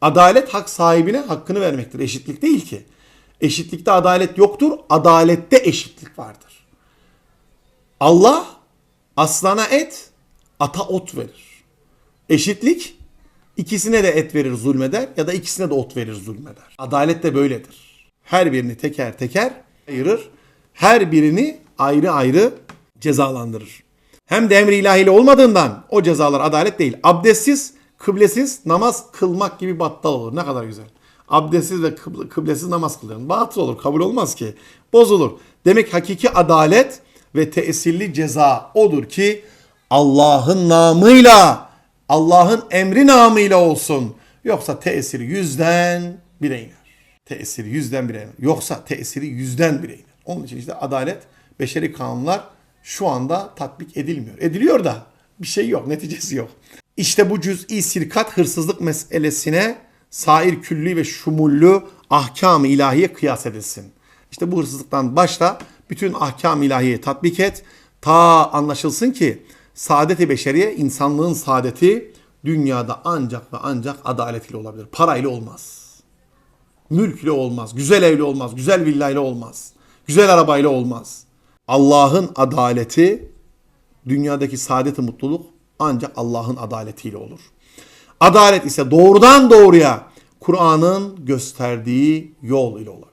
Adalet hak sahibine hakkını vermektir. Eşitlik değil ki. Eşitlikte adalet yoktur. Adalette eşitlik vardır. Allah aslana et, ata ot verir. Eşitlik ikisine de et verir zulmeder ya da ikisine de ot verir zulmeder. Adalet de böyledir. Her birini teker teker ayırır. Her birini ayrı ayrı cezalandırır. Hem de emri ilahiyle olmadığından o cezalar adalet değil. Abdestsiz, kıblesiz namaz kılmak gibi battal olur. Ne kadar güzel. Abdestsiz ve kıble- kıblesiz namaz kılın. Batıl olur, kabul olmaz ki. Bozulur. Demek hakiki adalet ve tesirli ceza odur ki Allah'ın namıyla, Allah'ın emri namıyla olsun. Yoksa tesiri yüzden bire iner. Tesiri yüzden bire iner. Yoksa tesiri yüzden bire iner. Onun için işte adalet, beşeri kanunlar şu anda tatbik edilmiyor. Ediliyor da bir şey yok, neticesi yok. İşte bu cüz'i sirkat hırsızlık meselesine sair külli ve şumullü ahkam-ı ilahiye kıyas edilsin. İşte bu hırsızlıktan başla bütün ahkam-ı ilahiye tatbik et. Ta anlaşılsın ki saadet-i beşeriye insanlığın saadeti dünyada ancak ve ancak adalet ile olabilir. Parayla olmaz. Mülk ile olmaz. Güzel evle olmaz. Güzel villayla olmaz. Güzel arabayla olmaz. Allah'ın adaleti dünyadaki saadet-i mutluluk ancak Allah'ın adaletiyle olur. Adalet ise doğrudan doğruya Kur'an'ın gösterdiği yol ile olur.